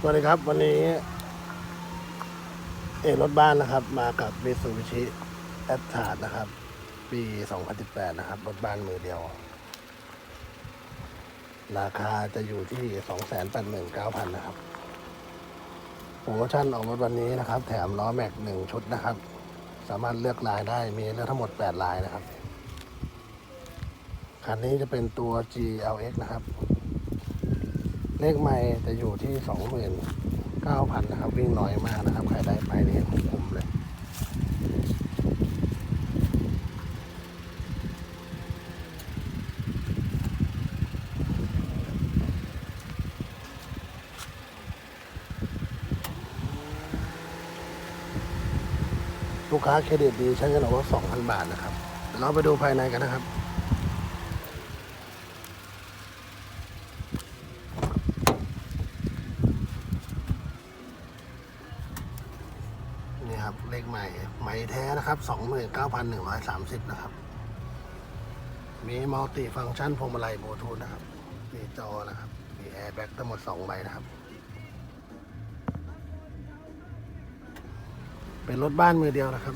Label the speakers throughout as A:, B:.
A: สวัสดีครับ วันนี้ เอรถบ้านนะครับ มากับมิสูบิชิแอดชาร์ดนะครับ ปี 2018 นะครับ รถบ้านมือเดียว ราคาจะอยู่ที่ 289,000 นะครับโปรโมชั่นออกรถวันนี้นะครับ แถมล้อแม็กหนึ่งชุดนะครับ สามารถเลือกลายได้มีเลือกทั้งหมด 8 ลายนะครับ คันนี้จะเป็นตัว GLX นะครับ เลขไม่จะอยู่ที่29,000นะครับ วิ่งน้อยมากนะครับ ใครได้ไปนี่คุ้มเลยลูกค้าเครดิตดีใช้เงินออกรถ2,000 บาทนะครับ เราไปดูภายในกันนะครับ นี่ครับ เลขใหม่ใหม่แท้นะครับ29,130นะครับ มีมัลติฟังก์ชันพวงมาลัยบลูทูธนะครับ มีจอนะครับ มีแอร์แบ็กทั้งหมด2ใบนะครับ เป็นรถบ้านมือเดียวนะครับ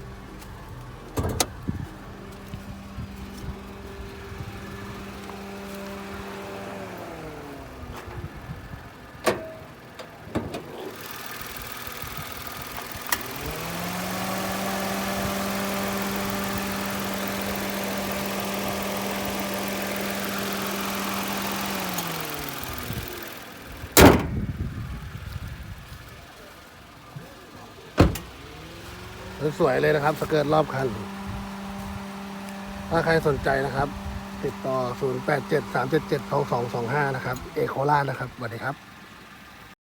A: สวยๆเลยนะครับ สเกิร์ตรอบคัน ถ้าใครสนใจนะครับ ติดต่อ 0873772225 นะครับ เอโคราชนะครับสวัสดีครับ